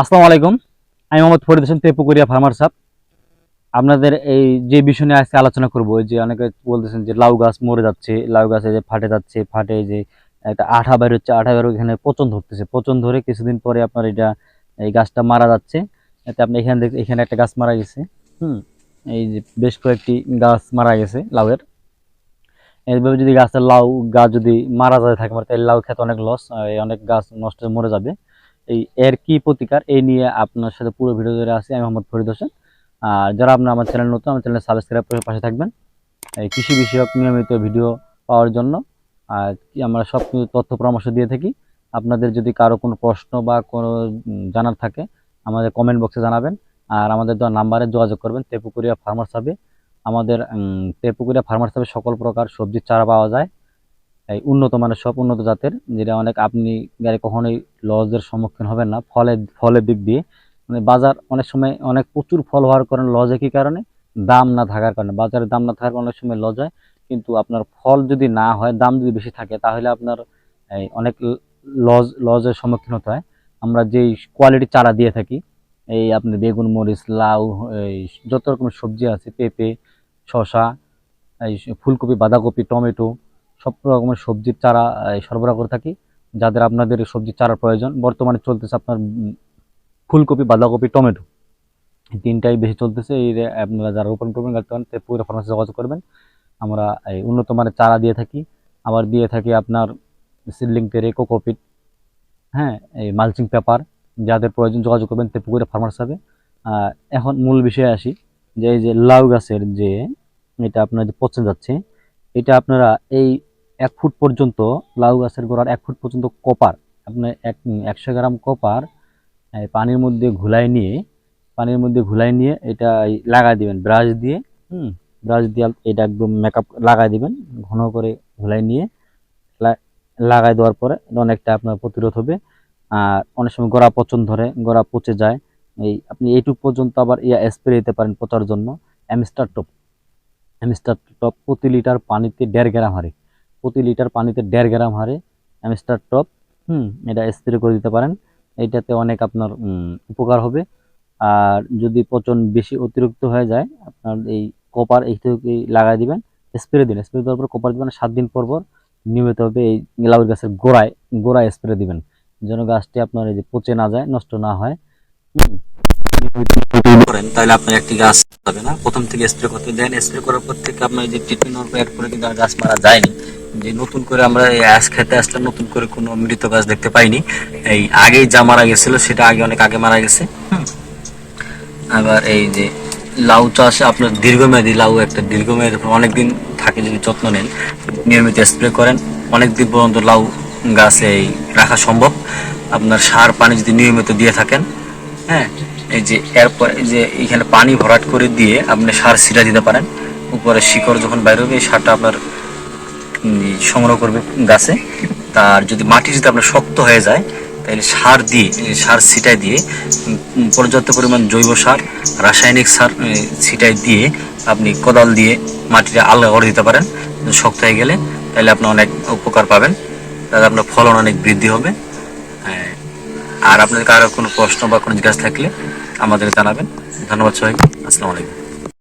আসসালামু আলাইকুম। আমি মোহাম্মদ ফরিদ হোসেন, তেপুকুরিয়া ফার্মার সাপ আপনাদের এই যে বিষয় নিয়ে আজকে আলোচনা করব যে অনেকে বলতেছেন যে লাউ গাছ মরে যাচ্ছে, লাউ গাছে যে ফাটে যাচ্ছে, ফাটে যে একটা আঠা বের হচ্ছে, আঠা বের এখানে পচন ধরতেছে। পচন ধরে কিছুদিন পরে আপনার এটা, এই গাছটা মারা যাচ্ছে। এতে আপনি এখানে দেখ এখানে একটা গাছ মারা গেছে, হুম? এই যে বেশ কয়েকটি গাছ মারা গেছে লাউয়ের। এইভাবে যদি গাছের লাউ, গাছ যদি মারা যায় থাকে, তাহলে লাউ খেতে অনেক লস অনেক গাছ নষ্ট মরে যাবে। এই এর কি প্রতিকার, এই নিয়ে আপনার সাথে পুরো ভিডিও ধরে আছি আমি মোহাম্মদ ফরিদ হোসেন। আর যারা আপনার আমার চ্যানেল নতুন, আমার চ্যানেল সাবস্ক্রাইব করে পাশে থাকবেন। এই কৃষি বিষয়ক নিয়মিত ভিডিও পাওয়ার জন্য। আর আমরা সব তথ্য পরামর্শ দিয়ে থাকি। আপনাদের যদি কারও কোনো প্রশ্ন বা কোনো জানার থাকে, আমাদের কমেন্ট বক্সে জানাবেন। আর আমাদের দেওয়া নাম্বারে যোগাযোগ করবেন। তেপুকুরিয়া ফার্মার সাবে আমাদের তেপুকুরিয়া ফার্মার সাবে সকল প্রকার সবজির চারা পাওয়া যায়। এই উন্নত মানের সব উন্নত জাতের, যেটা অনেক আপনি গাড়ি কখনোই লসের সম্মুখীন হবেন না ফলের ফলের দিক দিয়ে। মানে বাজার অনেক সময় অনেক প্রচুর ফল হওয়ার কারণে লস একই কারণে? দাম না থাকার কারণে। বাজারে দাম না থাকার কারণে অনেক সময় লজ হয়, কিন্তু আপনার ফল যদি না হয়, দাম যদি বেশি থাকে, তাহলে আপনার এই অনেক লজ লজের সম্মুখীন হতে হয়। আমরা যেই কোয়ালিটি চারা দিয়ে থাকি, এই আপনি বেগুন, মরিচ, লাউ, এই যত রকমের সবজি আছে, পেঁপে, শসা, এই ফুলকপি, বাঁধাকপি, টমেটো সব রকমের সবজির চারা সরবরাহ করে থাকি, যাদের আপনাদের সবজির চারার প্রয়োজন। বর্তমানে চলতেছে আপনার ফুলকপি, বাঁধাকপি, টমেটো। তিনটাই বেশি চলতেছে। এই আপনারা যারা রোপণ করবেন গাছটা পুরো ফার্মাসি যোগাযোগ করবেন। আমরা এই উন্নত মানের চারা দিয়ে থাকি। আবার দিয়ে থাকি আপনার সিডলিং পেরে, কোকোপিট হ্যাঁ এই মালচিং পেপার। যাদের প্রয়োজন যোগাযোগ করবেন, তে পুকুরে ফার্মার হিসাবে এখন মূল বিষয়ে আসি, যে এই যে লাউ গাছের যে এটা আপনার যে পচে যাচ্ছে, এটা আপনারা এই এক ফুট পর্যন্ত, লাউ গাছের গোড়ার এক ফুট পর্যন্ত কপার আপনার এক একশো গ্রাম কপার পানির মধ্যে ঘুলাই নিয়ে, পানির মধ্যে ঘুলাই নিয়ে এটা লাগাই দিবেন, ব্রাশ দিয়ে, হুম, ব্রাশ দিয়ে এটা একদম মেকআপ লাগাই দিবেন, ঘন করে ঘুলাই নিয়ে লাগাই দেওয়ার পরে অনেকটা আপনার প্রতিরোধ হবে। আর অনেক সময় গোড়া পচন ধরে, গোড়া পচে যায়। এই আপনি এইটুক পর্যন্ত আবার ইয়া স্প্রে দিতে পারেন পচার জন্য। অ্যামিস্টার টপ অ্যামিস্টার টপ প্রতি লিটার পানিতে দেড় গ্রাম হারে। প্রতি লিটার পানিতে দেড় গ্রাম হারে অ্যামিস্টার টপ, হুম, এটা স্প্রে করে দিতে পারেন। এইটাতে অনেক আপনার উপকার হবে। আর যদি পচন বেশি অতিরিক্ত হয়ে যায়, আপনার এই কপার এইটুকু লাগাই দিবেন, স্প্রে দিন স্প্রে দেওয়ার পর কপার দিবেন সাত দিন পর পর নিয়মিতভাবে এই লাউ গাছের গোড়ায় গোড়ায় স্প্রে দিবেন। যেন গাছটি আপনার এই যে পচে না যায়, নষ্ট না হয়। করেন, তাহলে আপনার একটি গাছ হবে না প্রথম থেকে স্প্রে করতে দেন। স্প্রে করার পর থেকে আপনার এই যে ট্রিটমেন্ট অ্যাড করে কিন্তু গাছ মারা যায়নি। যে নতুন করে আমরা খেতে আসলে নতুন করে কোনো মৃত গাছ দেখতে পাইনি। এই আগেই যা মারা গেছিল, সেটা আগে অনেক আগে মারা গেছে। আবার এই যে লাউ চাষে আপনার দীর্ঘমেয়াদী লাউ একটা দীর্ঘমেয়াদী অনেকদিন থাকে যদি যত্ন নেন, নিয়মিত স্প্রে করেন অনেক দিন পর্যন্ত লাউ গাছে রাখা সম্ভব। আপনার সার পানি যদি নিয়মিত দিয়ে থাকেন হ্যাঁ এই যে এরপর যে এখানে পানি ভরাট করে দিয়ে আপনি সার ছিটা দিতে পারেন। উপরে শিকড় যখন বাইরে হবে, এই সারটা আপনার সংগ্রহ করবে গাছে, তার যদি মাটি যদি আপনার শক্ত হয়ে যায়, তাহলে সার দিয়ে সার ছিটাই দিয়ে পর্যাপ্ত পরিমাণ জৈব সার, রাসায়নিক সার ছিটাই দিয়ে আপনি কোদাল দিয়ে মাটিটা আলগা করে দিতে পারেন। শক্ত হয়ে গেলে, তাহলে আপনি অনেক উপকার পাবেন। তাহলে আপনার ফলন অনেক বৃদ্ধি হবে। হ্যাঁ। আর আপনাদের কারও কোনো প্রশ্ন বা কোনো জিজ্ঞাসা থাকলে আমাদের জানাবেন। ধন্যবাদ সবাইকে। আসসালামু আলাইকুম।